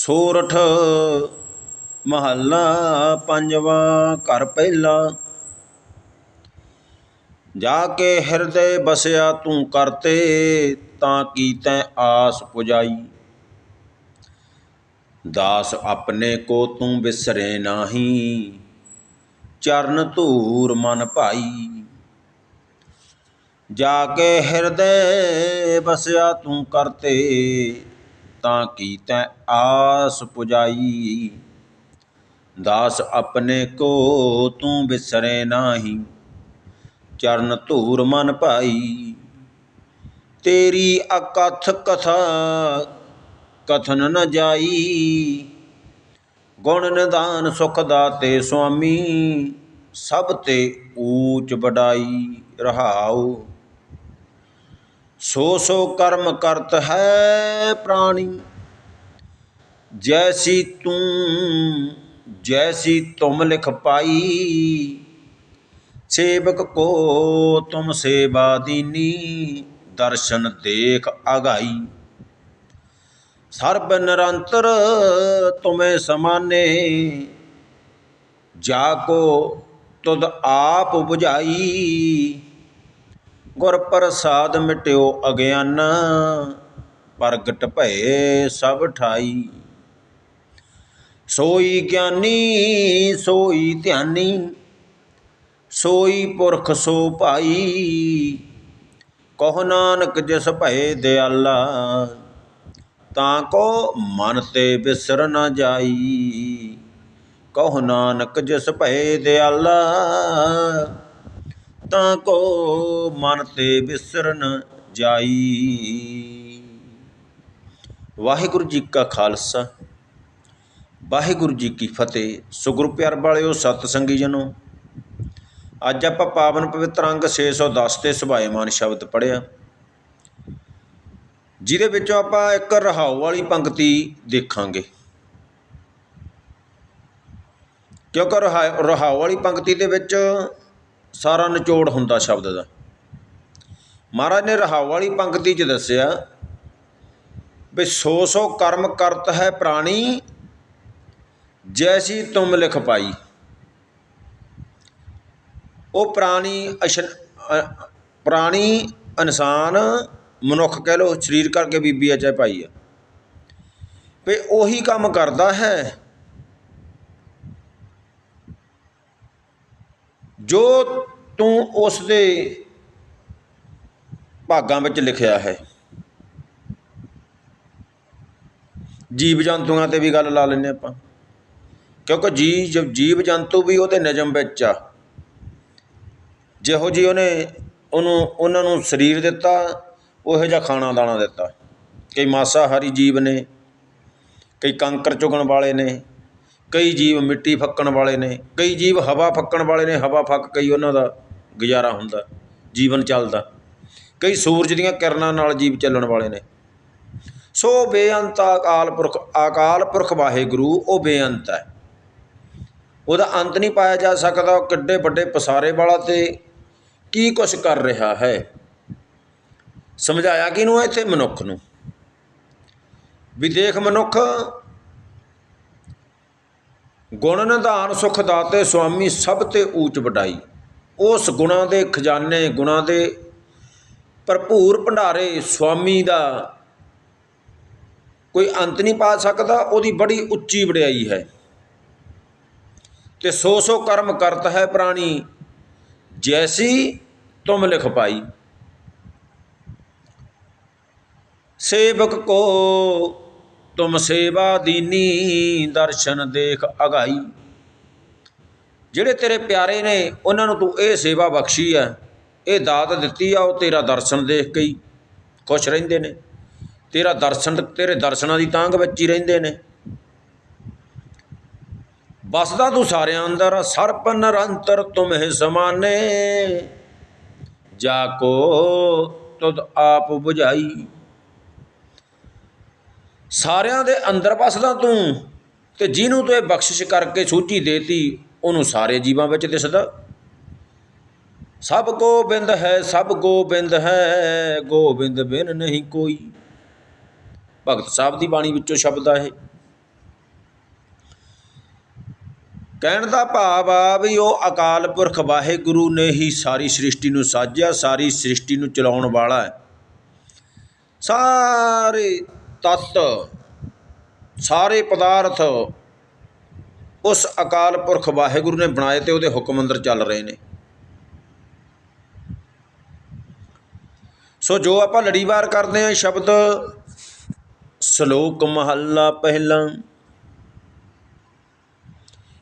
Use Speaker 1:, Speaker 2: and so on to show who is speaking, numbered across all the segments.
Speaker 1: ਸੋਰਠ ਮਹੱਲਾ ਪੰਜਵਾਂ ਘਰ ਪਹਿਲਾ। ਜਾ ਕੇ ਹਿਰਦੇ ਬਸਿਆ ਤੂੰ ਕਰਤੇ, ਤਾਂ ਕੀ ਤੈ ਆਸ ਪੁਜਾਈ। ਦਾਸ ਆਪਣੇ ਕੋ ਤੂੰ ਬਿਸਰੇ ਨਾਹੀ, ਚਰਨ ਧੂਰ ਮਨ ਭਾਈ। ਜਾ ਕੇ ਹਿਰਦੇ ਬਸਿਆ ਤੂੰ ਕਰਤੇ ਤਾਂ ਕੀ ਕੀਤੈ, ਆਸ ਪੁਜਾਈ। ਦਾਸ ਆਪਣੇ ਕੋ ਤੂੰ ਵਿਸਰੇ ਨਾਹੀ, ਚਰਨ ਧੂਰ ਮਨ ਭਾਈ। ਤੇਰੀ ਅਕਥ ਕਥਾ, ਕਥਨ ਨ ਜਾਈ। ਗੁਣ ਨਿਦਾਨ ਸੁਖ ਦਾਤੇ ਸੁਆਮੀ, ਸਭ ਤੇ ਊਚ ਵਡਾਈ ਰਹਾਉ। ਸੋ ਸੋ ਕਰਮ ਕਰਤ ਹੈ ਪ੍ਰਾਣੀ। ਜੈਸੀ ਤੂੰ, ਜੈਸੀ ਤੁਮ ਲਿਖ ਪਾਈ, ਸੇਵਕ ਕੋ ਤੁਮ ਸੇਵਾ ਦੀਨੀ, ਦਰਸ਼ਨ ਦੇਖ ਅਗਾਈ। ਸਰਬ ਨਿਰੰਤਰ ਤੁਮੇ ਸਮਾਨੇ, ਜਾ ਕੋ ਤੁਧ ਆਪ 부ਝਾਈ ਗੁਰ ਪ੍ਰਸਾਦ ਮਿਟਿਓ ਅਗਿਆਨਾ, ਪ੍ਰਗਟ ਭਏ ਸਭ ਠਾਈ। ਸੋਈ ਗਿਆਨੀ, ਸੋਈ ਧਿਆਨੀ, ਸੋਈ ਪੁਰਖ ਸੋ ਭਾਈ। ਕਹੋ ਨਾਨਕ ਜਿਸ ਭਏ ਦਿਆਲਾ, ਤਾਂ ਕੋ ਮਨ ਤੇ ਬਿਸਰ ਨਾ ਜਾਈ। ਕਹੋ ਨਾਨਕ ਜਿਸ ਭਏ ਦਿਆਲਾ ਤਾਂ ਕੋ ਮਨ ਤੇ ਵਿਸਰਨ ਨ ਜਾਈ। ਵਾਹਿਗੁਰੂ ਜੀ ਕਾ ਖਾਲਸਾ, ਵਾਹਿਗੁਰੂ ਜੀ ਕੀ ਫਤਿਹ। ਸੁਗੁਰ ਪਿਆਰ ਵਾਲਿਓ ਸਤ ਸੰਗੀ ਜਨੋ, ਅੱਜ ਆਪਾਂ ਪਾਵਨ ਪਵਿੱਤਰ ਅੰਗ 610 ਤੇ ਸੁਭਾਏਮਾਨ ਸ਼ਬਦ ਪੜਿਆ ਜਿਹਦੇ ਵਿੱਚੋਂ ਆਪਾਂ ਇੱਕ ਰਹਾਉ ਵਾਲੀ ਪੰਕਤੀ ਦੇਖਾਂਗੇ। ਕਿਉਂਕਿ ਰਹਾ- ਰਹਾਉ ਵਾਲੀ ਪੰਕਤੀ ਦੇ ਵਿੱਚ ਸਾਰਾ ਨਿਚੋੜ ਹੁੰਦਾ ਸ਼ਬਦ ਦਾ। ਮਹਾਰਾਜ ਨੇ ਰਹਾਉ ਵਾਲੀ ਪੰਕਤੀ 'ਚ ਦੱਸਿਆ ਵੀ ਸੋ ਸੋ ਕਰਮ ਕਰਤ ਹੈ ਪ੍ਰਾਣੀ, ਜੈਸੀ ਤੁਮ ਲਿਖ ਪਾਈ। ਉਹ ਪ੍ਰਾਣੀ ਅਸ਼ਨ ਪ੍ਰਾਣੀ ਇਨਸਾਨ ਮਨੁੱਖ ਕਹਿ ਲੋ ਸਰੀਰ ਕਰਕੇ ਬੀਬੀ ਆ ਚਾਹੇ ਭਾਈ ਆ। ਵੀ ਉਹੀ ਕੰਮ ਕਰਦਾ ਹੈ ਜੋ ਤੂੰ ਉਸ ਦੇ ਭਾਗਾਂ ਵਿੱਚ ਲਿਖਿਆ ਹੈ। ਜੀਵ ਜੰਤੂਆਂ ਤੇ ਵੀ ਗੱਲ ਲਾ ਲੈਂਦੇ ਆਪਾਂ। ਕਿਉਂਕਿ ਜੀ ਜ- ਜੀਵ ਜੰਤੂ ਵੀ ਉਹਦੇ ਨਿਯਮ ਵਿੱਚ ਆ। ਜਿਹੋ ਜੀ ਉਹਨੇ ਉਹਨੂੰ, ਉਹਨਾਂ ਨੂੰ ਸਰੀਰ ਦਿੱਤਾ, ਉਹੋ ਜਿਹਾ ਖਾਣਾ ਦਾਣਾ ਦਿੱਤਾ। ਕਈ ਮਾਸਾਹਾਰੀ ਜੀਵ ਨੇ, ਕਈ ਕੰਕਰ ਚੁਗਣ ਵਾਲੇ ਨੇ ਕਈ ਜੀਵ ਮਿੱਟੀ ਫੱਕਣ ਵਾਲੇ ਨੇ, ਕਈ ਜੀਵ ਹਵਾ ਫੱਕਣ ਵਾਲੇ ਨੇ, ਹਵਾ ਫੱਕ ਕਈ ਉਹਨਾਂ ਦਾ ਗੁਜ਼ਾਰਾ ਹੁੰਦਾ, ਜੀਵਨ ਚੱਲਦਾ। ਕਈ ਸੂਰਜ ਦੀਆਂ ਕਿਰਨਾਂ ਨਾਲ ਜੀਵ ਚੱਲਣ ਵਾਲੇ ਨੇ। ਸੋ ਬੇਅੰਤ ਅਕਾਲ ਪੁਰਖ ਅਕਾਲ ਪੁਰਖ ਵਾਹਿਗੁਰੂ, ਉਹ ਬੇਅੰਤ ਹੈ। ਉਹਦਾ ਅੰਤ ਨਹੀਂ ਪਾਇਆ ਜਾ ਸਕਦਾ, ਉਹ ਕਿੱਡੇ ਵੱਡੇ ਪਸਾਰੇ ਵਾਲਾ ਤੇ ਕੀ ਕੁਛ ਕਰ ਰਿਹਾ ਹੈ? ਸਮਝਾਇਆ ਕਿਹਨੂੰ ਹੈ ਇੱਥੇ ਮਨੁੱਖ ਨੂੰ? ਵੀ ਦੇਖ ਮਨੁੱਖ ਗੁਣ ਨਿਧਾਨ ਸੁਖ ਦਾਤੇ ਸੁਆਮੀ ਸਭ ਤੇ ਊਚ ਵਡਾਈ। ਉਸ ਗੁਣਾਂ ਦੇ ਖਜ਼ਾਨੇ ਗੁਣਾਂ ਦੇ ਭਰਪੂਰ ਭੰਡਾਰੇ ਸੁਆਮੀ ਦਾ ਕੋਈ ਅੰਤ ਨਹੀਂ ਪਾ ਸਕਦਾ, ਉਹਦੀ ਬੜੀ ਉੱਚੀ ਵਡਿਆਈ ਹੈ। ਤੇ ਸੋ ਸੋ ਕਰਮ ਕਰਤ ਹੈ ਪ੍ਰਾਣੀ, ਜੈਸੀ ਤੁਮ ਲਿਖ ਪਾਈ। ਸੇਵਕ ਕੋ ਤੁਮ ਸੇਵਾ ਦੀਨੀ, ਦਰਸ਼ਨ ਦੇਖ ਅਗਾਈ। ਜਿਹੜੇ ਤੇਰੇ ਪਿਆਰੇ ਨੇ, ਉਹਨਾਂ ਨੂੰ ਤੂੰ ਇਹ ਸੇਵਾ ਬਖਸ਼ੀ ਹੈ ਇਹ ਦਾਤ ਦਿੱਤੀ ਆ, ਉਹ ਤੇਰਾ ਦਰਸ਼ਨ ਦੇਖ ਕੇ ਹੀ ਖੁਸ਼ ਰਹਿੰਦੇ ਨੇ। ਤੇਰਾ ਦਰਸ਼ਨ, ਤੇਰੇ ਦਰਸ਼ਨਾਂ ਦੀ ਤਾਂਘ ਵਿੱਚ ਹੀ ਰਹਿੰਦੇ ਨੇ। ਬਸਦਾ ਤੂੰ ਸਾਰਿਆਂ ਅੰਦਰ, ਸਰਪ ਨਿਰੰਤਰ ਤੁਮਹਿ ਸਮਾਨੇ। ਜਾ ਕੋ ਤੁਧ ਆਪ 부ਝਾਈ ਸਾਰਿਆਂ ਦੇ ਅੰਦਰ ਬਸਦਾ ਤੂੰ ਤੇ ਜਿਹਨੂੰ ਤੂੰ ਇਹ ਬਖਸ਼ਿਸ਼ ਕਰਕੇ ਸੂਚੀ ਦੇਤੀ, ਉਹਨੂੰ ਸਾਰੇ ਜੀਵਾਂ ਵਿੱਚ ਦਿਸਦਾ। ਸਭ ਗੋਬਿੰਦ ਹੈ, ਸਭ ਗੋਬਿੰਦ ਹੈ, ਗੋਬਿੰਦ ਬਿਨ ਨਹੀਂ ਕੋਈ। ਭਗਤ ਸਾਹਿਬ ਦੀ ਬਾਣੀ ਵਿੱਚੋਂ ਸ਼ਬਦ ਆ ਇਹ। ਕਹਿਣ ਦਾ ਭਾਵ ਆ ਵੀ ਉਹ ਅਕਾਲ ਪੁਰਖ ਵਾਹਿਗੁਰੂ ਨੇ ਹੀ ਸਾਰੀ ਸ੍ਰਿਸ਼ਟੀ ਨੂੰ ਸਾਜਿਆ, ਸਾਰੀ ਸ੍ਰਿਸ਼ਟੀ ਨੂੰ ਚਲਾਉਣ ਵਾਲਾ ਹੈ। ਸਾਰੇ ਤੱਤ ਸਾਰੇ ਪਦਾਰਥ ਉਸ ਅਕਾਲ ਪੁਰਖ ਵਾਹਿਗੁਰੂ ਨੇ ਬਣਾਏ ਤੇ ਉਹਦੇ ਹੁਕਮ ਅੰਦਰ ਚੱਲ ਰਹੇ ਨੇ। ਸੋ ਜੋ ਆਪਾਂ ਲੜੀਵਾਰ ਕਰਦੇ ਹਾਂ ਸ਼ਬਦ, ਸ਼ਲੋਕ ਮਹੱਲਾ ਪਹਿਲਾ।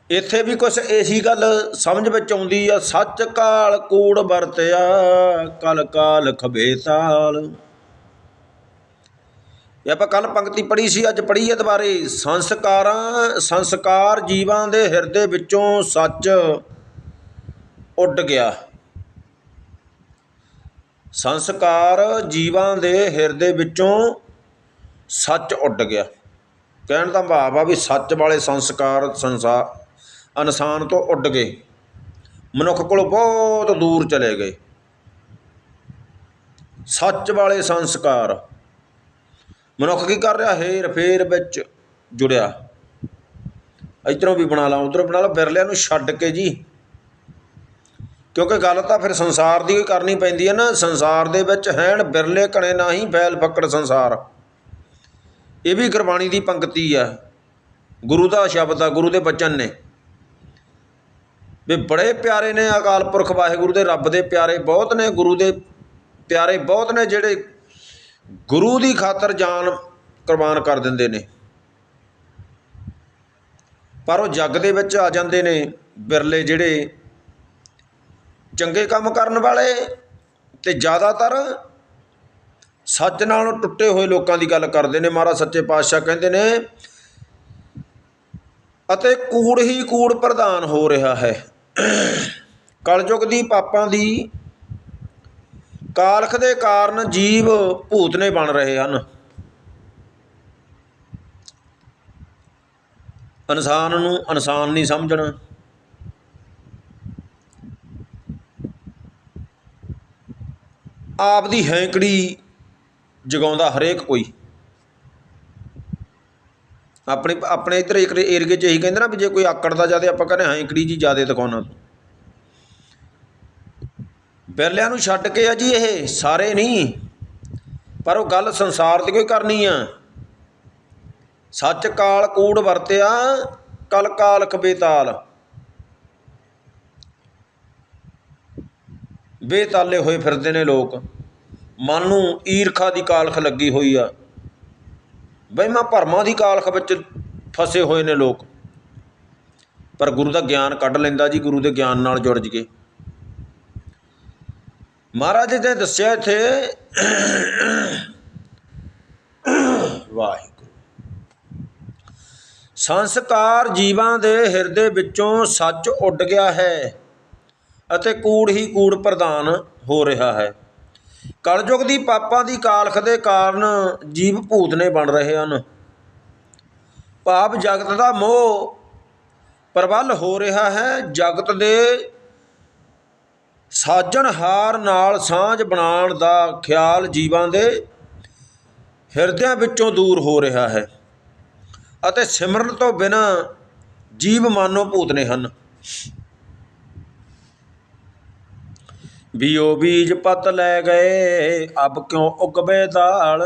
Speaker 1: ਇੱਥੇ ਵੀ ਕੁਝ ਇਹੀ ਗੱਲ ਸਮਝ ਵਿੱਚ ਆਉਂਦੀ ਆ, ਸੱਚ ਕਾਲ ਕੂੜ ਵਰਤਿਆ, ਕਲ ਕਾਲ ਖਬੇ ਤਾਲ। ਇਹ ਆਪਾਂ ਕੱਲ ਪੰਕਤੀ ਪੜ੍ਹੀ ਸੀ, ਅੱਜ ਪੜ੍ਹੀਏ ਦੁਬਾਰੇ। ਸੰਸਕਾਰਾਂ, ਸੰਸਕਾਰ ਜੀਵਾਂ ਦੇ ਹਿਰਦੇ ਵਿੱਚੋਂ ਸੱਚ ਉੱਡ ਗਿਆ। ਸੰਸਕਾਰ ਜੀਵਾਂ ਦੇ ਹਿਰਦੇ ਵਿੱਚੋਂ ਸੱਚ ਉੱਡ ਗਿਆ। ਕਹਿਣ ਦਾ ਭਾਵ ਆ ਵੀ ਸੱਚ ਵਾਲੇ ਸੰਸਕਾਰ ਸੰਸਾਰ ਇਨਸਾਨ ਤੋਂ ਉੱਡ ਗਏ। ਮਨੁੱਖ ਕੋਲੋਂ ਬਹੁਤ ਦੂਰ ਚਲੇ ਗਏ। ਸੱਚ ਵਾਲੇ ਸੰਸਕਾਰ ਮਨੁੱਖ ਕੀ ਕਰ ਰਿਹਾ? ਹੇਰ ਫੇਰ ਵਿੱਚ ਜੁੜਿਆ। ਇਧਰੋਂ ਵੀ ਬਣਾ ਲਾ, ਉਧਰੋਂ ਬਣਾ ਲਾ, ਬਿਰਲਿਆਂ ਨੂੰ ਛੱਡ ਕੇ ਜੀ। ਕਿਉਂਕਿ ਗੱਲ ਤਾਂ ਫਿਰ ਸੰਸਾਰ ਦੀ ਹੀ ਕਰਨੀ ਪੈਂਦੀ ਹੈ ਨਾ। ਸੰਸਾਰ ਦੇ ਵਿੱਚ ਹੈਣ ਬਿਰਲੇ ਕਣੇ ਨਹੀਂ ਫੈਲ ਫੱਕੜ ਸੰਸਾਰ। ਇਹ ਵੀ ਗੁਰਬਾਣੀ ਦੀ ਪੰਕਤੀ ਆ ਗੁਰੂ ਦਾ ਸ਼ਬਦ ਆ, ਗੁਰੂ ਦੇ ਬਚਨ ਨੇ। ਵੀ ਬੜੇ ਪਿਆਰੇ ਨੇ ਅਕਾਲ ਪੁਰਖ ਵਾਹਿਗੁਰੂ ਦੇ, ਰੱਬ ਦੇ ਪਿਆਰੇ ਬਹੁਤ ਨੇ, ਗੁਰੂ ਦੇ ਪਿਆਰੇ ਬਹੁਤ ਨੇ, ਜਿਹੜੇ ਗੁਰੂ ਦੀ ਖਾਤਰ ਜਾਨ ਕੁਰਬਾਨ ਕਰ ਦਿੰਦੇ ਨੇ। ਪਰ ਉਹ ਜੱਗ ਦੇ ਵਿੱਚ ਆ ਜਾਂਦੇ ਨੇ ਬਿਰਲੇ ਜਿਹੜੇ ਚੰਗੇ ਕੰਮ ਕਰਨ ਵਾਲੇ ਤੇ ਜ਼ਿਆਦਾਤਰ ਸੱਚ ਨਾਲੋਂ ਟੁੱਟੇ ਹੋਏ ਲੋਕਾਂ ਦੀ ਗੱਲ ਕਰਦੇ ਨੇ। ਮਹਾਰਾਜ ਸੱਚੇ ਪਾਤਸ਼ਾਹ ਕਹਿੰਦੇ ਨੇ, ਅਤੇ ਕੂੜ ਹੀ ਕੂੜ ਪ੍ਰਧਾਨ ਹੋ ਰਿਹਾ ਹੈ। ਕਲਯੁਗ ਦੀ ਪਾਪਾਂ ਦੀ ਕਾਲਖ ਦੇ ਕਾਰਨ ਜੀਵ ਭੂਤਨੇ ਬਣ ਰਹੇ ਹਨ। ਇਨਸਾਨ ਨੂੰ ਇਨਸਾਨ ਨਹੀਂ ਸਮਝਣਾ। ਆਪ ਦੀ ਹੈਂਕੜੀ ਜਗਾਉਂਦਾ ਹਰੇਕ ਕੋਈ। ਆਪਣੇ ਆਪਣੇ ਇੱਧਰ ਇੱਕ ਏਰੀਏ 'ਚ ਇਹੀ ਕਹਿੰਦੇ ਨਾ ਵੀ ਜੇ ਕੋਈ ਆਕੜਦਾ ਜਾਦੇ, ਆਪਾਂ ਕਹਿੰਦੇ ਹੈਂਕੜੀ ਜੀ ਜਿਆਦੇ ਦਿਖਾਉਣਾ। ਬਿਰਲਿਆਂ ਨੂੰ ਛੱਡ ਕੇ ਆ ਜੀ ਇਹ, ਸਾਰੇ ਨਹੀਂ। ਪਰ ਉਹ ਗੱਲ ਸੰਸਾਰ ਦੀ ਕੋਈ ਕਰਨੀ ਆ। ਸੱਚ ਕਾਲ ਕੂੜ ਵਰਤਿਆ, ਕਲ ਕਾਲ ਕਬੇਤਾਲ। ਬੇਤਾਲੇ ਹੋਏ ਫਿਰਦੇ ਨੇ ਲੋਕ। ਮਨ ਨੂੰ ਈਰਖਾ ਦੀ ਕਾਲਖ ਲੱਗੀ ਹੋਈ ਆ। ਵਹਿਮਾਂ ਭਰਮਾਂ ਦੀ ਕਾਲਖ ਵਿੱਚ ਫਸੇ ਹੋਏ ਨੇ ਲੋਕ। ਪਰ ਗੁਰੂ ਦਾ ਗਿਆਨ ਕੱਢ ਲੈਂਦਾ ਜੀ, ਗੁਰੂ ਦੇ ਗਿਆਨ ਨਾਲ ਜੁੜ ਜਗੇ ਮਹਾਰਾਜ ਜੀ ਨੇ ਦੱਸਿਆ ਇੱਥੇ, ਵਾਹਿਗੁਰੂ। ਸੰਸਕਾਰ ਜੀਵਾਂ ਦੇ ਹਿਰਦੇ ਵਿੱਚੋਂ ਸੱਚ ਉੱਡ ਗਿਆ ਹੈ ਅਤੇ ਕੂੜ ਹੀ ਕੂੜ ਪ੍ਰਦਾਨ ਹੋ ਰਿਹਾ ਹੈ। ਕਲਯੁਗ ਦੀ ਪਾਪਾਂ ਦੀ ਕਾਲਖ ਦੇ ਕਾਰਨ ਜੀਵ ਭੂਤ ਨੇ ਬਣ ਰਹੇ ਹਨ। ਭਾਵ ਜਗਤ ਦਾ ਮੋਹ ਪ੍ਰਬਲ ਹੋ ਰਿਹਾ ਹੈ। ਜਗਤ ਦੇ ਸਾਜਣਹਾਰ ਨਾਲ ਸਾਂਝ ਬਣਾਉਣ ਦਾ ਖਿਆਲ ਜੀਵਾਂ ਦੇ ਹਿਰਦਿਆਂ ਵਿੱਚੋਂ ਦੂਰ ਹੋ ਰਿਹਾ ਹੈ ਅਤੇ ਸਿਮਰਨ ਤੋਂ ਬਿਨਾਂ ਜੀਵ ਮਾਨੋ ਭੂਤਨੇ ਹਨ। ਬਿਓ ਬੀਜ ਪਤ ਲੈ ਗਏ, ਅਬ ਕਿਉਂ ਉਗਵੇ ਦਾਲ?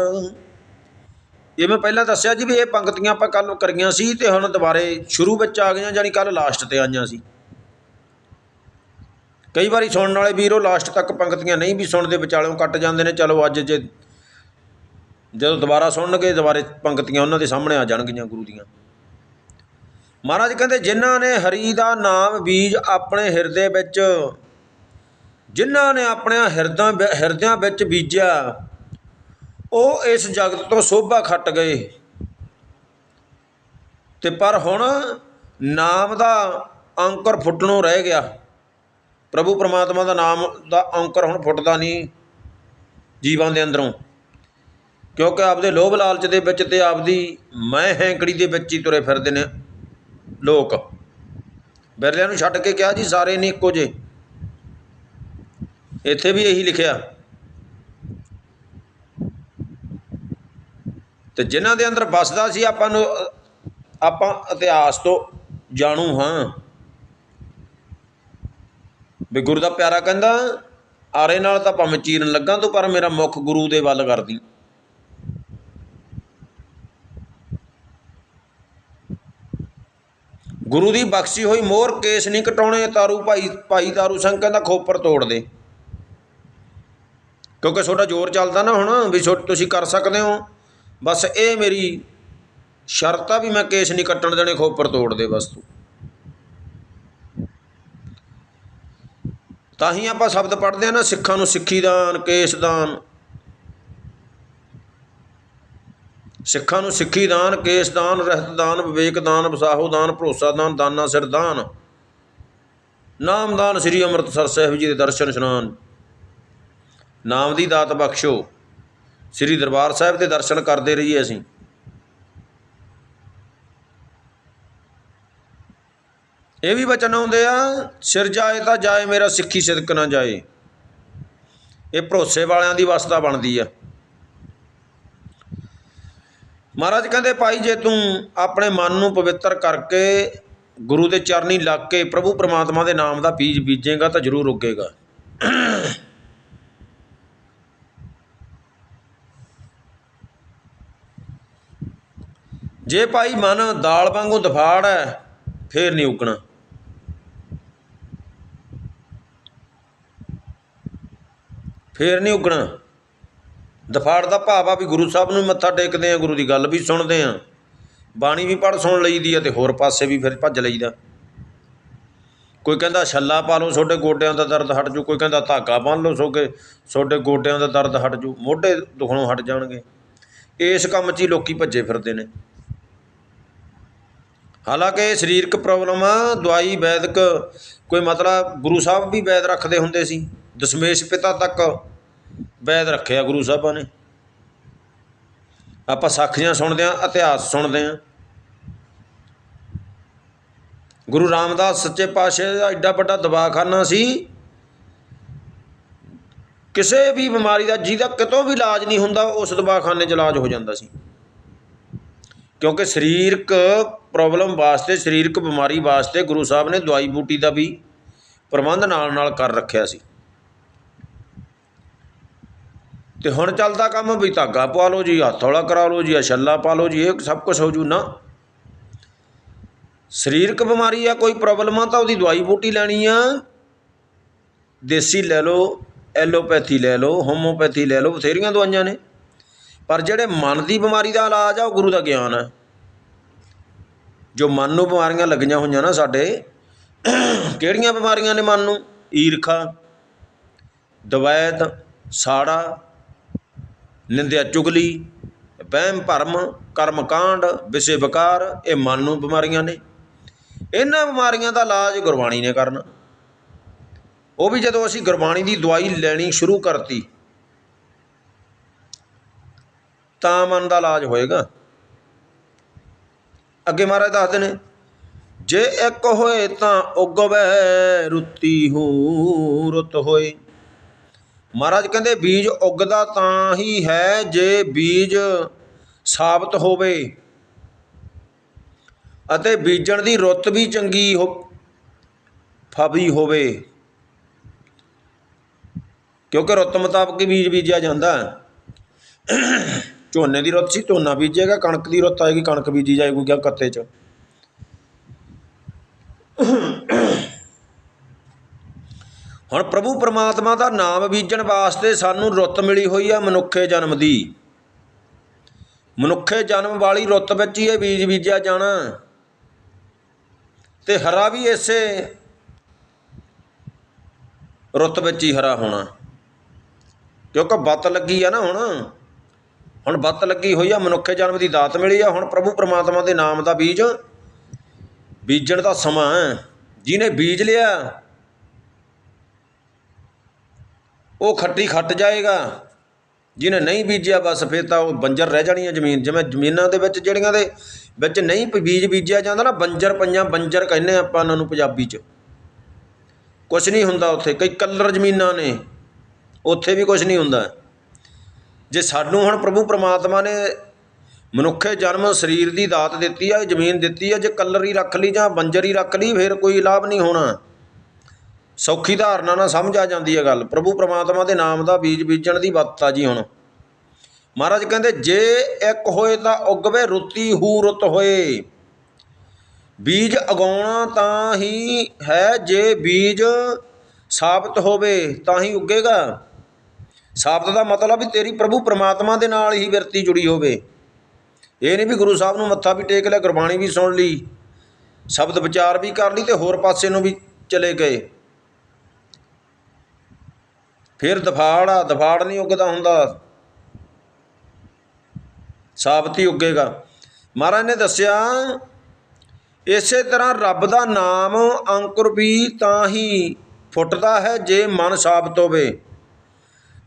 Speaker 1: ਇਹ ਮੈਂ ਪਹਿਲਾਂ ਦੱਸਿਆ ਜੀ ਵੀ ਇਹ ਪੰਕਤੀਆਂ ਆਪਾਂ ਕੱਲ ਕਰੀਆਂ ਸੀ ਤੇ ਹੁਣ ਦੁਬਾਰੇ ਸ਼ੁਰੂ ਵਿੱਚ ਆ ਗਈਆਂ ਜਾਨੀ ਕੱਲ ਲਾਸਟ ਤੇ ਆਈਆਂ ਸੀ। ਕਈ ਵਾਰੀ ਸੁਣਨ ਵਾਲੇ ਵੀਰੋ ਲਾਸਟ ਤੱਕ ਪੰਕਤੀਆਂ ਨਹੀਂ ਵੀ ਸੁਣਦੇ, ਵਿਚਾਲਿਓਂ ਕੱਟ ਜਾਂਦੇ ਨੇ, ਚਲੋ ਅੱਜ ਜੇ ਜਦੋਂ ਦੁਬਾਰਾ ਸੁਣਨਗੇ, ਦੁਬਾਰੇ ਪੰਕਤੀਆਂ ਉਹਨਾਂ ਦੇ ਸਾਹਮਣੇ ਆ ਜਾਣਗੀਆਂ ਗੁਰੂ ਦੀਆਂ। ਮਹਾਰਾਜ ਕਹਿੰਦੇ, ਜਿਨ੍ਹਾਂ ਨੇ ਹਰੀ ਦਾ ਨਾਮ ਬੀਜ ਆਪਣੇ ਹਿਰਦੇ ਵਿੱਚ, ਜਿਨ੍ਹਾਂ ਨੇ ਆਪਣਿਆਂ ਹਿਰਦਾਂ ਹਿਰਦਿਆਂ ਵਿੱਚ ਬੀਜਿਆ, ਉਹ ਇਸ ਜਗਤ ਤੋਂ ਸੋਭਾ ਖੱਟ ਗਏ। ਤੇ ਪਰ ਹੁਣ ਨਾਮ ਦਾ ਅੰਕਰ ਫੁੱਟਣੋਂ ਰਹਿ ਗਿਆ। ਪ੍ਰਭੂ ਪਰਮਾਤਮਾ ਦਾ ਨਾਮ ਦਾ ਅੰਕਰ ਹੁਣ ਫੁੱਟਦਾ ਨਹੀਂ ਜੀਵਾਂ ਦੇ ਅੰਦਰੋਂ। ਕਿਉਂਕਿ ਆਪਦੇ ਲੋਭ ਲਾਲਚ ਦੇ ਵਿੱਚ ਤੇ ਆਪਦੀ ਮੈਂ ਹੈਂਕੜੀ ਦੇ ਵਿੱਚ ਹੀ ਤੁਰੇ ਫਿਰਦੇ ਨੇ ਲੋਕ। ਬਿਰਲਿਆਂ ਨੂੰ ਛੱਡ ਕੇ ਕਿਹਾ ਜੀ, ਸਾਰੇ ਨੇ ਇੱਕੋ ਜੇ ਇੱਥੇ ਵੀ ਇਹੀ ਲਿਖਿਆ। ਤੇ ਜਿਨ੍ਹਾਂ ਦੇ ਅੰਦਰ ਵੱਸਦਾ ਸੀ, ਆਪਾਂ ਨੂੰ, ਆਪਾਂ ਇਤਿਹਾਸ ਤੋਂ ਜਾਣੂ ਹਾਂ। ਵੀ ਗੁਰੂ ਦਾ ਪਿਆਰਾ ਕਹਿੰਦਾ, ਆਰੇ ਨਾਲ ਤਾਂ ਭਾਵੇਂ ਚੀਰਨ ਲੱਗਾ ਤੂੰ, ਪਰ ਮੇਰਾ ਮੁਖ ਗੁਰੂ ਦੇ ਵੱਲ ਕਰਦੀ। ਗੁਰੂ ਦੀ ਬਖਸ਼ੀ ਹੋਈ ਮੋਹਰ, ਕੇਸ ਨਹੀਂ ਕਟਾਉਣੇ, ਤਾਰੂ ਭਾਈ ਭਾਈ ਤਾਰੂ ਸਿੰਘ ਕਹਿੰਦਾ ਖੋਪਰ ਤੋੜ ਦੇ। ਕਿਉਂਕਿ ਤੁਹਾਡਾ ਜ਼ੋਰ ਚੱਲਦਾ ਨਾ ਹੁਣ, ਵੀ ਛੋ- ਤੁਸੀਂ ਕਰ ਸਕਦੇ ਹੋ। ਬਸ ਇਹ ਮੇਰੀ ਸ਼ਰਤ ਆ ਵੀ ਮੈਂ ਕੇਸ ਨਹੀਂ ਕੱਟਣ ਦੇਣੇ, ਖੋਪਰ ਤੋੜ ਦੇ ਬਸ ਤੂੰ। ਤਾਂ ਹੀ ਆਪਾਂ ਸ਼ਬਦ ਪੜ੍ਹਦੇ ਆ ਨਾ, ਸਿੱਖਾਂ ਨੂੰ ਸਿੱਖੀ ਦਾਨ, ਕੇਸ ਦਾਨ। ਸਿੱਖਾਂ ਨੂੰ ਸਿੱਖੀ ਦਾਨ, ਕੇਸ ਦਾਨ, ਰਹਿਤ ਦਾਨ, ਵਿਵੇਕ ਦਾਨ, ਵਸਾਹੋ ਦਾਨ, ਭਰੋਸਾ ਦਾਨ, ਦਾਨਾ ਸਿਰ ਦਾਨ। ਨਾਮ ਸ੍ਰੀ ਅੰਮ੍ਰਿਤਸਰ ਸਾਹਿਬ ਜੀ ਦੇ ਦਰਸ਼ਨ ਇਸ਼ਨਾਨ। ਨਾਮ ਦੀ ਦਾਤ ਬਖਸ਼ੋ। ਸ੍ਰੀ ਦਰਬਾਰ ਸਾਹਿਬ ਦੇ ਦਰਸ਼ਨ ਕਰਦੇ ਰਹੀਏ ਅਸੀਂ। ਇਹ ਵੀ ਬਚਨ ਆਉਂਦੇ ਆ, ਸਿਰ ਜਾਏ ਤਾਂ ਜਾਏ, ਮੇਰਾ ਸਿੱਖੀ ਸਿਦਕ ਨਾ ਜਾਏ। ਇਹ ਭਰੋਸੇ ਵਾਲਿਆਂ ਦੀ ਵਸਤਾ ਬਣਦੀ ਆ। ਮਹਾਰਾਜ ਕਹਿੰਦੇ, ਭਾਈ, ਜੇ ਤੂੰ ਆਪਣੇ ਮਨ ਨੂੰ ਪਵਿੱਤਰ ਕਰਕੇ ਗੁਰੂ ਦੇ ਚਰਨੀ ਲੱਗ ਕੇ ਪ੍ਰਭੂ ਪਰਮਾਤਮਾ ਦੇ ਨਾਮ ਦਾ ਬੀਜ ਬੀਜੇਗਾ ਤਾਂ ਜ਼ਰੂਰ ਉੱਗੇਗਾ। ਜੇ ਭਾਈ ਮਨ ਦਾਲ ਵਾਂਗੂ ਦਫਾੜ ਹੈ, ਫੇਰ ਨਹੀਂ ਉੱਗਣਾ। ਫੇਰ ਨਹੀਂ ਉੱਗਣਾ। ਦਫਾੜ ਦਾ ਭਾਵ ਆ ਵੀ ਗੁਰੂ ਸਾਹਿਬ ਨੂੰ ਮੱਥਾ ਟੇਕਦੇ ਆ, ਗੁਰੂ ਦੀ ਗੱਲ ਵੀ ਸੁਣਦੇ ਆ। ਬਾਣੀ ਵੀ ਪੜ੍ਹ ਸੁਣ ਲਈਦੀ ਆ ਤੇ ਹੋਰ ਪਾਸੇ ਵੀ ਫਿਰ ਭੱਜ ਲਈਦਾ। ਕੋਈ ਕਹਿੰਦਾ ਛੱਲਾ ਪਾ ਲਓ ਤੁਹਾਡੇ ਗੋਡਿਆਂ ਦਾ ਦਰਦ ਹਟ ਜੂ। ਕੋਈ ਕਹਿੰਦਾ ਧਾਗਾ ਬੰਨ ਲਓ ਸੋਗੇ ਤੁਹਾਡੇ ਗੋਡਿਆਂ ਦਾ ਦਰਦ ਹਟ ਜੂ। ਮੋਢੇ ਦੁਖਣੋਂ ਹਟ ਜਾਣਗੇ। ਇਸ ਕੰਮ 'ਚ ਹੀ ਲੋਕੀ ਭੱਜੇ ਫਿਰਦੇ ਨੇ। ਹਾਲਾਂਕਿ ਇਹ ਸਰੀਰਕ ਪ੍ਰੋਬਲਮ ਆ, ਦਵਾਈ, ਵੈਦਿਕ, ਕੋਈ ਮਤਲਬ ਗੁਰੂ ਸਾਹਿਬ ਵੀ ਵੈਦ ਰੱਖਦੇ ਹੁੰਦੇ ਸੀ। ਦਸ਼ਮੇਸ਼ ਪਿਤਾ ਤੱਕ ਵੈਦ ਰੱਖਿਆ ਗੁਰੂ ਸਾਹਿਬਾਂ ਨੇ। ਆਪਾਂ ਸਾਖੀਆਂ ਸੁਣਦੇ ਆ ਇਤਿਹਾਸ ਸੁਣਦੇ ਆ ਗੁਰੂ ਰਾਮਦਾਸ ਸੱਚੇ ਪਾਤਸ਼ਾਹ ਦਾ ਐਡਾ ਵੱਡਾ ਦਵਾਖਾਨਾ ਸੀ। ਕਿਸੇ ਵੀ ਬਿਮਾਰੀ ਦਾ, ਜਿਹਦਾ ਕਿਤੋਂ ਵੀ ਇਲਾਜ ਨਹੀਂ ਹੁੰਦਾ, ਉਸ ਦਵਾਖਾਨੇ 'ਚ ਇਲਾਜ ਹੋ ਜਾਂਦਾ ਸੀ। ਕਿਉਂਕਿ ਸਰੀਰਕ ਪ੍ਰੋਬਲਮ ਵਾਸਤੇ, ਸਰੀਰਕ ਬਿਮਾਰੀ ਵਾਸਤੇ ਗੁਰੂ ਸਾਹਿਬ ਨੇ ਦਵਾਈ ਬੂਟੀ ਦਾ ਵੀ ਪ੍ਰਬੰਧ ਨਾਲ ਨਾਲ ਕਰ ਰੱਖਿਆ ਸੀ। ਤੇ ਹੁਣ ਚੱਲਦਾ ਕੰਮ ਵੀ ਧਾਗਾ ਪਵਾ ਲਓ ਜੀ, ਹੱਥ ਹੌਲਾ ਕਰਾ ਲਓ ਜੀ ਆ ਛੱਲਾ ਪਾ ਲਓ ਜੀ, ਇਹ ਸਭ ਕੁਝ ਹੋ ਜੂ ਨਾ। ਸਰੀਰਕ ਬਿਮਾਰੀ ਆ, ਕੋਈ ਪ੍ਰੋਬਲਮ ਆ ਤਾਂ ਉਹਦੀ ਦਵਾਈ ਬੂਟੀ ਲੈਣੀ ਆ। ਦੇਸੀ ਲੈ ਲਓ, ਐਲੋਪੈਥੀ ਲੈ ਲਓ ਹੋਮੋਪੈਥੀ ਲੈ ਲਓ, ਬਥੇਰੀਆਂ ਦਵਾਈਆਂ ਨੇ। ਪਰ ਜਿਹੜੇ ਮਨ ਦੀ ਬਿਮਾਰੀ ਦਾ ਇਲਾਜ ਆ, ਉਹ ਗੁਰੂ ਦਾ ਗਿਆਨ ਆ। ਜੋ ਮਨ ਨੂੰ ਬਿਮਾਰੀਆਂ ਲੱਗੀਆਂ ਹੋਈਆਂ ਨਾ ਸਾਡੇ, ਕਿਹੜੀਆਂ ਬਿਮਾਰੀਆਂ ਨੇ ਮਨ ਨੂੰ? ਈਰਖਾ, ਦਵੈਤ, ਸਾੜਾ ਨਿੰਦਿਆ ਚੁਗਲੀ, ਵਹਿਮ ਭਰਮ ਕਰਮ ਕਾਂਡ ਵਿਸੇ ਵਿਕਾਰ, ਇਹ ਮਨ ਨੂੰ ਬਿਮਾਰੀਆਂ ਨੇ। ਇਹਨਾਂ ਬਿਮਾਰੀਆਂ ਦਾ ਇਲਾਜ ਗੁਰਬਾਣੀ ਨੇ ਕਰਨਾ। ਉਹ ਵੀ ਜਦੋਂ ਅਸੀਂ ਗੁਰਬਾਣੀ ਦੀ ਦਵਾਈ ਲੈਣੀ ਸ਼ੁਰੂ ਕਰਤੀ, ਤਾਂ ਮਨ ਦਾ ਇਲਾਜ ਹੋਏਗਾ। ਅੱਗੇ ਮਹਾਰਾਜ ਦੱਸਦੇ ਨੇ, ਜੇ ਇੱਕ ਹੋਏ ਤਾਂ ਉਗਵੈ, ਰੁੱਤੀ ਹੂ ਰੁੱਤ ਹੋਏ। ਮਹਾਰਾਜ ਕਹਿੰਦੇ, ਬੀਜ ਉੱਗਦਾ ਤਾਂ ਹੀ ਹੈ ਜੇ ਬੀਜ ਸਾਬਤ ਹੋਵੇ। ਅਤੇ ਬੀਜਣ ਦੀ ਰੁੱਤ ਵੀ ਚੰਗੀ ਹੋ ਫਬੀ ਹੋਵੇ। ਕਿਉਂਕਿ ਰੁੱਤ ਮੁਤਾਬਕ ਹੀ ਬੀਜ ਬੀਜਿਆ ਜਾਂਦਾ ਝੋਨੇ ਦੀ ਰੁੱਤ ਸੀ, ਝੋਨਾ ਬੀਜੇਗਾ, ਕਣਕ ਦੀ ਰੁੱਤ ਆਏਗੀ, ਕਣਕ ਬੀਜੀ ਜਾਏਗੀ ਕੱਤੇ 'ਚ। ਹੁਣ ਪ੍ਰਭੂ ਪਰਮਾਤਮਾ ਦਾ ਨਾਮ ਬੀਜਣ ਵਾਸਤੇ ਸਾਨੂੰ ਰੁੱਤ ਮਿਲੀ ਹੋਈ ਆ ਮਨੁੱਖੇ ਜਨਮ ਦੀ। ਮਨੁੱਖੇ ਜਨਮ ਵਾਲੀ ਰੁੱਤ ਵਿੱਚ ਹੀ ਇਹ ਬੀਜ ਬੀਜਿਆ ਜਾਣਾ। ਤੇ ਹਰਾ ਵੀ ਇਸੇ ਰੁੱਤ ਵਿੱਚ ਹੀ ਹਰਾ ਹੋਣਾ। ਕਿਉਂਕਿ ਬੱਤ ਲੱਗੀ ਆ ਨਾ ਹੁਣ। ਹੁਣ ਬੱਤ ਲੱਗੀ ਹੋਈ ਆ, ਮਨੁੱਖੇ ਜਨਮ ਦੀ ਦਾਤ ਮਿਲੀ ਆ। ਹੁਣ ਪ੍ਰਭੂ ਪ੍ਰਮਾਤਮਾ ਦੇ ਨਾਮ ਦਾ ਬੀਜ ਬੀਜਣ ਦਾ ਸਮਾਂ ਜਿਹਨੇ ਬੀਜ ਲਿਆ ਉਹ ਖੱਟੀ ਖੱਟ ਜਾਏਗਾ। ਜਿਹਨੇ ਨਹੀਂ ਬੀਜਿਆ ਬਸ ਫਿਰ ਤਾਂ ਉਹ ਬੰਜਰ ਰਹਿ ਜਾਣੀ ਹੈ ਜ਼ਮੀਨ। ਜਿਵੇਂ ਜ਼ਮੀਨਾਂ ਦੇ ਵਿੱਚ ਜਿਹੜੀਆਂ ਦੇ ਵਿੱਚ ਨਹੀਂ ਬੀਜ ਬੀਜਿਆ ਜਾਂਦਾ ਨਾ, ਬੰਜਰ ਪਈਆਂ, ਬੰਜਰ ਕਹਿੰਦੇ ਆਪਾਂ ਉਹਨਾਂ ਨੂੰ ਪੰਜਾਬੀ 'ਚ। ਕੁਝ ਨਹੀਂ ਹੁੰਦਾ ਉੱਥੇ। ਕਈ ਕਲਰ ਜ਼ਮੀਨਾਂ ਨੇ। ਉੱਥੇ ਵੀ ਕੁਝ ਨਹੀਂ ਹੁੰਦਾ। ਜੇ ਸਾਨੂੰ ਹੁਣ ਪ੍ਰਭੂ ਪ੍ਰਮਾਤਮਾ ਨੇ ਮਨੁੱਖੇ ਜਨਮ ਸਰੀਰ ਦੀ ਦਾਤ ਦਿੱਤੀ ਆ, ਜ਼ਮੀਨ ਦਿੱਤੀ ਆ, ਜੇ ਕਲਰ ਹੀ ਰੱਖ ਲਈ ਜਾਂ ਬੰਜਰ ਹੀ ਰੱਖ ਲਈ, ਫਿਰ ਕੋਈ ਲਾਭ ਨਹੀਂ ਹੋਣਾ। ਸੌਖੀ ਧਾਰਨਾ ਨਾਲ ਸਮਝ ਆ ਜਾਂਦੀ ਹੈ ਗੱਲ। ਪ੍ਰਭੂ ਪ੍ਰਮਾਤਮਾ ਦੇ ਨਾਮ ਦਾ ਬੀਜ ਬੀਜਣ ਦੀ ਬੱਤ ਆ ਜੀ ਹੁਣ। ਮਹਾਰਾਜ ਕਹਿੰਦੇ, ਜੇ ਇੱਕ ਹੋਏ ਤਾਂ ਉਗਵੇ ਰੁੱਤੀ ਹੂ ਰੁੱਤ ਹੋਏ। ਬੀਜ ਉਗਾਉਣਾ ਤਾਂ ਹੀ ਹੈ, ਜੇ ਬੀਜ ਸਾਬਤ ਹੋਵੇ ਤਾਂ ਹੀ ਉੱਗੇਗਾ। ਸਾਬਤ ਦਾ ਮਤਲਬ ਵੀ ਤੇਰੀ ਪ੍ਰਭੂ ਪ੍ਰਮਾਤਮਾ ਦੇ ਨਾਲ ਹੀ ਵਿਰਤੀ ਜੁੜੀ ਹੋਵੇ। ਇਹ ਨਹੀਂ ਵੀ ਗੁਰੂ ਸਾਹਿਬ ਨੂੰ ਮੱਥਾ ਵੀ ਟੇਕ ਲਿਆ, ਗੁਰਬਾਣੀ ਵੀ ਸੁਣ ਲਈ, ਸ਼ਬਦ ਵਿਚਾਰ ਵੀ ਕਰ ਲਈ ਤੇ ਹੋਰ ਪਾਸੇ ਨੂੰ ਵੀ ਚਲੇ ਗਏ। ਫਿਰ ਦਫਾੜ ਆ ਦਫਾੜ ਨਹੀਂ ਉੱਗਦਾ ਹੁੰਦਾ। ਸਾਬਤ ਹੀ ਉੱਗੇਗਾ। ਮਹਾਰਾਜ ਨੇ ਦੱਸਿਆ, ਇਸੇ ਤਰ੍ਹਾਂ ਰੱਬ ਦਾ ਨਾਮ ਅੰਕੁਰ ਵੀ ਤਾਂ ਹੀ ਫੁੱਟਦਾ ਹੈ ਜੇ ਮਨ ਸਾਬਤ ਹੋਵੇ।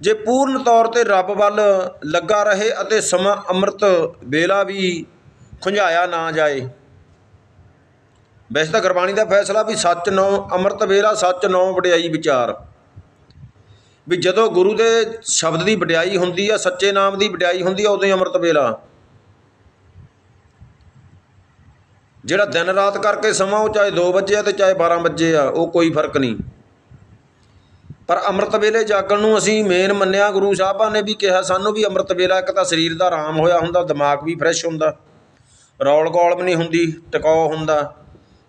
Speaker 1: ਜੇ ਪੂਰਨ ਤੌਰ ਤੇ ਰੱਬ ਵੱਲ ਲੱਗਾ ਰਹੇ ਅਤੇ ਸਮਾਂ ਅੰਮ੍ਰਿਤ ਵੇਲਾ ਵੀ ਖੁੰਝਾਇਆ ਨਾ ਜਾਏ। ਵੈਸੇ ਤਾਂ ਗੁਰਬਾਣੀ ਦਾ ਫੈਸਲਾ ਵੀ ਸੱਚ ਨੌ ਅੰਮ੍ਰਿਤ ਵੇਲਾ ਸੱਚ ਨੌ ਵਡਿਆਈ ਵਿਚਾਰ। ਵੀ ਜਦੋਂ ਗੁਰੂ ਦੇ ਸ਼ਬਦ ਦੀ ਵਡਿਆਈ ਹੁੰਦੀ ਆ, ਸੱਚੇ ਨਾਮ ਦੀ ਵਡਿਆਈ ਹੁੰਦੀ ਆ, ਉਦੋਂ ਹੀ ਅੰਮ੍ਰਿਤ ਵੇਲਾ। ਜਿਹੜਾ ਦਿਨ ਰਾਤ ਕਰਕੇ ਸਮਾਂ, ਉਹ ਚਾਹੇ 2 ਵਜੇ ਆ ਤੇ ਚਾਹੇ 12 ਵਜੇ ਆ, ਉਹ ਕੋਈ ਫ਼ਰਕ ਨਹੀਂ। ਪਰ ਅੰਮ੍ਰਿਤ ਵੇਲੇ ਜਾਗਣ ਨੂੰ ਅਸੀਂ ਮੇਨ ਮੰਨਿਆ, ਗੁਰੂ ਸਾਹਿਬਾਂ ਨੇ ਵੀ ਕਿਹਾ ਸਾਨੂੰ ਵੀ ਅੰਮ੍ਰਿਤ ਵੇਲਾ ਇੱਕ ਤਾਂ ਸਰੀਰ ਦਾ ਆਰਾਮ ਹੋਇਆ ਹੁੰਦਾ, ਦਿਮਾਗ ਵੀ ਫਰੈਸ਼ ਹੁੰਦਾ। ਰੌਲ ਗੋਲ ਵੀ ਨਹੀਂ ਹੁੰਦੀ ਟਿਕਾਓ ਹੁੰਦਾ।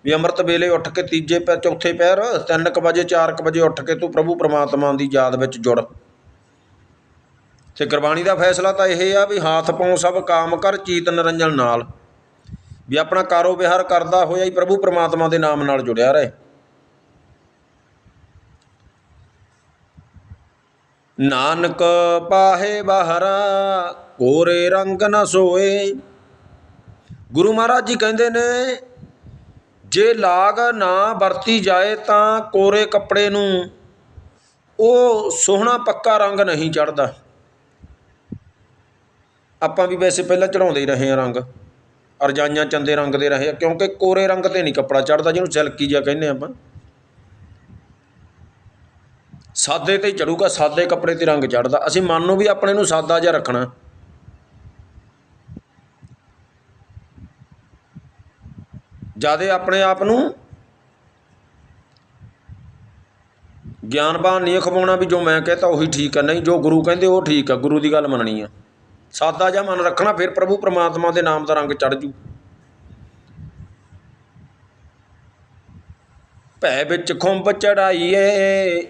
Speaker 1: ਵੀ ਅੰਮ੍ਰਿਤ ਵੇਲੇ ਉੱਠ ਕੇ ਤੀਜੇ ਪੈਰ ਚੌਥੇ ਪੈਰ 3:00 ਵਜੇ 4:00 ਵਜੇ ਉੱਠ ਕੇ ਤੂੰ ਪ੍ਰਭੂ ਪ੍ਰਮਾਤਮਾ ਦੀ ਯਾਦ ਵਿੱਚ ਜੁੜ। ਤੇ ਗੁਰਬਾਣੀ ਦਾ ਫੈਸਲਾ ਤਾਂ ਇਹ ਆ ਵੀ ਹਾਥ ਪਾਉ ਸਭ ਕਾਮ ਕਰ, ਚੀਤ ਨਰੰਜਨ ਨਾਲ। ਵੀ ਆਪਣਾ ਕਾਰੋ ਵਿਹਾਰ ਕਰਦਾ ਹੋਇਆ ਹੀ ਪ੍ਰਭੂ ਪ੍ਰਮਾਤਮਾ ਦੇ ਨਾਮ ਨਾਲ ਜੁੜਿਆ ਰਹੇ। ਨਾਨਕ ਪਾਹੇ ਬਾਹਰਾ, ਕੋਰੇ ਰੰਗ ਨਾ ਸੋਏ। ਗੁਰੂ ਮਹਾਰਾਜ ਜੀ ਕਹਿੰਦੇ ਨੇ ਜੇ ਲਾਗ ਨਾ ਵਰਤੀ ਜਾਏ ਤਾਂ ਕੋਰੇ ਕੱਪੜੇ ਨੂੰ। ਉਹ ਸੋਹਣਾ ਪੱਕਾ ਰੰਗ ਨਹੀਂ ਚੜਦਾ ਆਪਾਂ ਵੀ ਵੈਸੇ ਪਹਿਲਾਂ ਚੜਾਉਂਦੇ ਹੀ ਰਹੇ ਆ ਰੰਗ। ਰਜਾਈਆਂ ਚੰਦੇ ਰੰਗ ਦੇ ਰਹੇ ਆ ਕਿਉਂਕਿ ਕੋਰੇ ਰੰਗ ਤੇ ਨਹੀਂ ਕੱਪੜਾ ਚੜਦਾ ਜਿਹਨੂੰ ਸਿਲਕੀ ਜਿਹਾ ਕਹਿੰਦੇ ਆਪਾਂ। ਸਾਦੇ ਤੇ ਹੀ ਚੜੂਗਾ ਸਾਦੇ ਕੱਪੜੇ ਤੇ ਰੰਗ ਚੜਦਾ ਅਸੀਂ ਮਨ ਨੂੰ ਵੀ ਆਪਣੇ ਨੂੰ ਸਾਦਾ ਜਿਹਾ ਰੱਖਣਾ। ਜਿਆਦੇ ਆਪਣੇ ਆਪ ਨੂੰ ਗਿਆਨਵਾਨ ਨਹੀਂ ਖਵਾਉਣਾ ਵੀ ਜੋ ਮੈਂ ਕਹਤਾ ਉਹੀ ਠੀਕ ਹੈ, ਨਹੀਂ ਜੋ ਗੁਰੂ ਕਹਿੰਦੇ ਉਹ ਠੀਕ ਹੈ, ਗੁਰੂ ਦੀ ਗੱਲ ਮੰਨਣੀ ਆ ਸਾਦਾ ਜਿਹਾ ਮਨ ਰੱਖਣਾ, ਫਿਰ ਪ੍ਰਭੂ ਪ੍ਰਮਾਤਮਾ ਦੇ ਨਾਮ ਦਾ ਰੰਗ ਚੜ ਜੂ। ਭੈ ਵਿੱਚ ਖੁੰਬ ਚੜਾਈਏ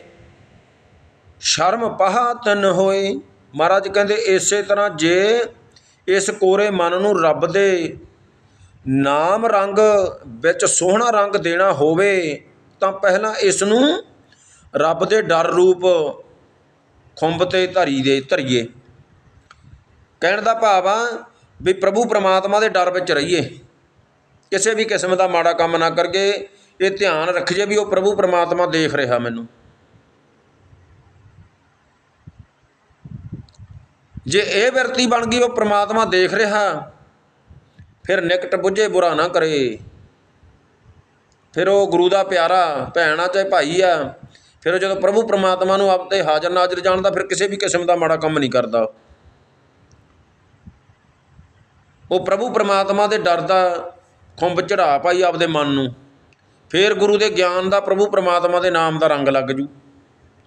Speaker 1: ਸ਼ਰਮ ਪਹਾਤਨ ਹੋਏ। ਮਹਾਰਾਜ ਕਹਿੰਦੇ, ਇਸੇ ਤਰ੍ਹਾਂ ਜੇ ਇਸ ਕੋਰੇ ਮਨ ਨੂੰ ਰੱਬ ਦੇ ਨਾਮ ਰੰਗ ਵਿੱਚ ਸੋਹਣਾ ਰੰਗ ਦੇਣਾ ਹੋਵੇ, ਤਾਂ ਪਹਿਲਾਂ ਇਸ ਨੂੰ ਰੱਬ ਦੇ ਡਰ ਰੂਪ ਖੁੰਭ ਤੇ ਧਰੀ ਦੇ, ਧਰੀਏ। ਕਹਿਣ ਦਾ ਭਾਵ ਆ ਵੀ ਪ੍ਰਭੂ ਪ੍ਰਮਾਤਮਾ ਦੇ ਡਰ ਵਿੱਚ ਰਹੀਏ। ਕਿਸੇ ਵੀ ਕਿਸਮ ਦਾ ਮਾੜਾ ਕੰਮ ਨਾ ਕਰਕੇ ਇਹ ਧਿਆਨ ਰੱਖੀਏ ਵੀ ਉਹ ਪ੍ਰਭੂ ਪ੍ਰਮਾਤਮਾ ਦੇਖ ਰਿਹਾ ਮੈਨੂੰ। ਜੇ ਇਹ ਵਿਰਤੀ ਬਣ ਗਈ, ਉਹ ਪ੍ਰਮਾਤਮਾ ਦੇਖ ਰਿਹਾ ਫਿਰ ਨਿਕਟ ਬੁੱਝੇ ਬੁਰਾ ਨਾ ਕਰੇ। ਫਿਰ ਉਹ ਗੁਰੂ ਦਾ ਪਿਆਰਾ ਭੈਣ ਆ, ਚਾਹੇ ਭਾਈ ਆ, ਫਿਰ ਉਹ ਜਦੋਂ ਪ੍ਰਭੂ ਪ੍ਰਮਾਤਮਾ ਨੂੰ ਆਪ ਤੇ ਹਾਜ਼ਰ ਨਾਜ਼ਰ ਜਾਣਦਾ, ਫਿਰ ਕਿਸੇ ਵੀ ਕਿਸਮ ਦਾ ਮਾੜਾ ਕੰਮ ਨਹੀਂ ਕਰਦਾ। ਉਹ ਪ੍ਰਭੂ ਪ੍ਰਮਾਤਮਾ ਦੇ ਡਰ ਦਾ ਖੁੰਬ ਚੜਾ ਪਾਈ ਆਪਦੇ ਮਨ ਨੂੰ। ਫਿਰ ਗੁਰੂ ਦੇ ਗਿਆਨ ਦਾ ਪ੍ਰਭੂ ਪ੍ਰਮਾਤਮਾ ਦੇ ਨਾਮ ਦਾ ਰੰਗ ਲੱਗ ਜੂ।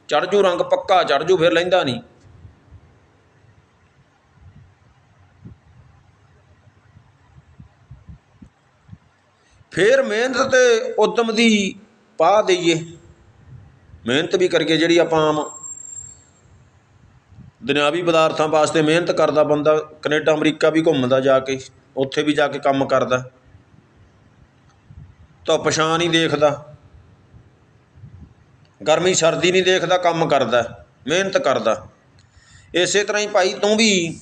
Speaker 1: ਚੜ ਜੂ ਰੰਗ ਪੱਕਾ ਚੜ ਜੂ, ਫਿਰ ਲੈਂਦਾ ਨਹੀਂ। ਫਿਰ ਮਿਹਨਤ ਤੇ ਉਦਮ ਦੀ ਪਾ ਦਈਏ। ਮਿਹਨਤ ਵੀ ਕਰਕੇ ਜਿਹੜੀ ਆਪਾਂ ਆਮ ਦੁਨਿਆਵੀ ਪਦਾਰਥਾਂ ਵਾਸਤੇ ਮਿਹਨਤ ਕਰਦਾ ਬੰਦਾ, ਕੈਨੇਡਾ, ਅਮਰੀਕਾ ਵੀ ਘੁੰਮਦਾ ਜਾ ਕੇ, ਉੱਥੇ ਵੀ ਜਾ ਕੇ ਕੰਮ ਕਰਦਾ। ਧੁੱਪ ਛਾਂ ਨਹੀਂ ਦੇਖਦਾ। ਗਰਮੀ, ਸਰਦੀ ਨਹੀਂ ਦੇਖਦਾ, ਕੰਮ ਕਰਦਾ, ਮਿਹਨਤ ਕਰਦਾ। ਇਸੇ ਤਰ੍ਹਾਂ ਹੀ ਭਾਈ ਤੂੰ ਵੀ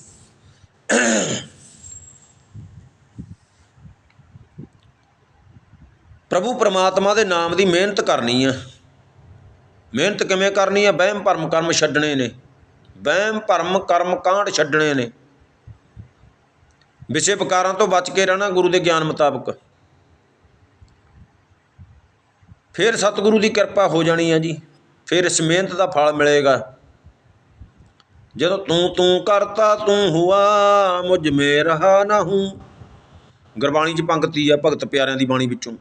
Speaker 1: ਪ੍ਰਭੂ ਪ੍ਰਮਾਤਮਾ ਦੇ ਨਾਮ ਦੀ ਮਿਹਨਤ ਕਰਨੀ ਆ। ਮਿਹਨਤ ਕਿਵੇਂ ਕਰਨੀ ਆ? ਵਹਿਮ ਭਰਮ ਕਰਮ ਛੱਡਣੇ ਨੇ। ਵਹਿਮ ਭਰਮ ਕਰਮ ਕਾਂਡ ਛੱਡਣੇ ਨੇ। ਵਿਸ਼ੇ ਵਿਕਾਰਾਂ ਤੋਂ ਬਚ ਕੇ ਰਹਿਣਾ ਗੁਰੂ ਦੇ ਗਿਆਨ ਮੁਤਾਬਕ। ਫਿਰ ਸਤਿਗੁਰੂ ਦੀ ਕਿਰਪਾ ਹੋ ਜਾਣੀ ਆ ਜੀ। ਫਿਰ ਇਸ ਮਿਹਨਤ ਦਾ ਫਲ ਮਿਲੇਗਾ। ਜਦੋਂ ਤੂੰ ਤੂੰ ਕਰਤਾ ਤੂੰ ਹੁਆ, ਮੁਝ ਮੇ ਰਹਾ ਨਾ ਹੂੰ ਗੁਰਬਾਣੀ ਚ ਪੰਕਤੀ ਆ ਭਗਤ ਪਿਆਰਿਆਂ ਦੀ ਬਾਣੀ ਵਿੱਚੋਂ।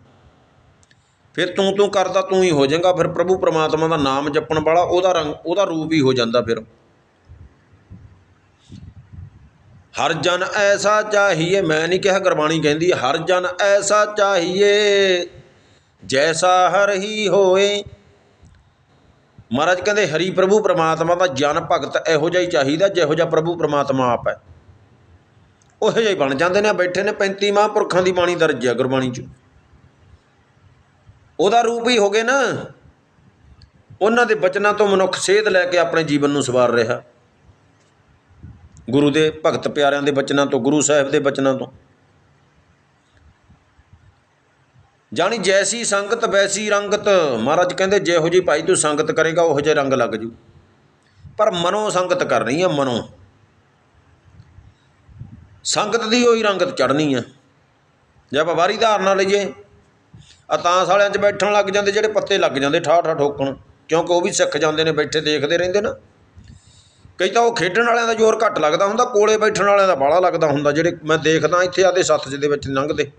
Speaker 1: ਫਿਰ ਤੂੰ ਤੂੰ ਕਰਦਾ, ਤੂੰ ਹੀ ਹੋ ਜਾਏਗਾ। ਫਿਰ ਪ੍ਰਭੂ ਪਰਮਾਤਮਾ ਦਾ ਨਾਮ ਜਪਣ ਵਾਲਾ ਉਹਦਾ ਰੰਗ, ਉਹਦਾ ਰੂਪ ਹੀ ਹੋ ਜਾਂਦਾ ਫਿਰ। ਹਰ ਜਨ ਐਸਾ ਚਾਹੀਏ, ਮੈਂ ਨਹੀਂ ਕਿਹਾ ਗੁਰਬਾਣੀ ਕਹਿੰਦੀ, ਹਰ ਜਨ ਐਸਾ ਚਾਹੀਏ, ਜੈਸਾ ਹਰ ਹੀ ਹੋਏ। ਮਹਾਰਾਜ ਕਹਿੰਦੇ, ਹਰੀ ਪ੍ਰਭੂ ਪ੍ਰਮਾਤਮਾ ਦਾ ਜਨ ਭਗਤ ਇਹੋ ਜਿਹਾ ਹੀ ਚਾਹੀਦਾ, ਜਿਹੋ ਜਿਹਾ ਪ੍ਰਭੂ ਪ੍ਰਮਾਤਮਾ ਆਪ ਹੈ। ਉਹੋ ਜਿਹੇ ਹੀ ਬਣ ਜਾਂਦੇ ਨੇ, ਬੈਠੇ ਨੇ 35 ਮਹਾਂਪੁਰਖਾਂ ਦੀ ਬਾਣੀ ਦਰਜ ਹੈ ਗੁਰਬਾਣੀ 'ਚ। ਉਹਦਾ ਰੂਪ ਹੀ ਹੋ ਗਏ ਨਾ। ਉਹਨਾਂ ਦੇ ਬਚਨਾਂ ਤੋਂ ਮਨੁੱਖ ਸੇਧ ਲੈ ਕੇ ਆਪਣੇ ਜੀਵਨ ਨੂੰ ਸਵਾਰ ਰਿਹਾ। ਗੁਰੂ ਦੇ ਭਗਤ ਪਿਆਰਿਆਂ ਦੇ ਬਚਨਾਂ ਤੋਂ, ਗੁਰੂ ਸਾਹਿਬ ਦੇ ਬਚਨਾਂ ਤੋਂ। ਜਾਣੀ ਜੈਸੀ ਸੰਗਤ ਵੈਸੀ ਰੰਗਤ। ਮਹਾਰਾਜ ਕਹਿੰਦੇ, ਜਿਹੋ ਜੀ ਭਾਈ ਤੂੰ ਸੰਗਤ ਕਰੇਗਾ, ਉਹੋ ਜਿਹਾ ਰੰਗ ਲੱਗ ਜੂ। ਪਰ ਮਨੋਂ ਸੰਗਤ ਕਰਨੀ ਆ, ਮਨੋਂ। ਸੰਗਤ ਦੀ ਉਹੀ ਰੰਗਤ ਚੜਨੀ ਆ। ਜੇ ਆਪਾਂ ਬਾਹਰੀ ਧਾਰਨਾ ਲਈਏ ਆ ਤਾਂ ਸਾਲਿਆਂ 'ਚ ਬੈਠਣ ਲੱਗ ਜਾਂਦੇ ਜਿਹੜੇ ਪੱਤੇ ਲੱਗ ਜਾਂਦੇ ਠਾ ਠਾ ਠੋਕਣ, ਕਿਉਂਕਿ ਉਹ ਵੀ ਸਿੱਖ ਜਾਂਦੇ ਨੇ ਬੈਠੇ ਦੇਖਦੇ ਰਹਿੰਦੇ ਨਾ। ਕਈ ਤਾਂ ਉਹ ਖੇਡਣ ਵਾਲਿਆਂ ਦਾ ਜ਼ੋਰ ਘੱਟ ਲੱਗਦਾ ਹੁੰਦਾ, ਕੋਲੇ ਬੈਠਣ ਵਾਲਿਆਂ ਦਾ ਬਾਹਲਾ ਲੱਗਦਾ ਹੁੰਦਾ, ਜਿਹੜੇ ਮੈਂ ਦੇਖਦਾ ਇੱਥੇ ਆਦੇ ਸੱਥ ਦੇ ਵਿੱਚ ਲੰਘਦੇ।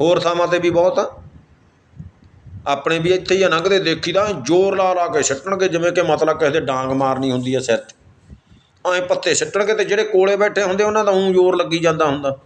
Speaker 1: ਹੋਰ ਥਾਵਾਂ ਤੇ ਵੀ ਬਹੁਤ ਆ। ਆਪਣੇ ਵੀ ਇੱਥੇ ਹੀ ਆ, ਲੰਘਦੇ ਦੇਖੀਦਾ ਜ਼ੋਰ ਲਾ ਲਾ ਕੇ ਛੱਟਣਗੇ ਜਿਵੇਂ ਕਿ ਮਤਲਬ ਕਿਸੇ ਦੇ ਡਾਂਗ ਮਾਰਨੀ ਹੁੰਦੀ ਹੈ ਸਿਰ 'ਚ। ਐਂ ਪੱਤੇ ਛੱਟਣਗੇ ਤੇ ਜਿਹੜੇ ਕੋਲੇ ਬੈਠੇ ਹੁੰਦੇ, ਉਹਨਾਂ ਦਾ ਉਂ ਜ਼ੋਰ ਲੱਗੀ ਜਾਂਦਾ ਹੁੰਦਾ।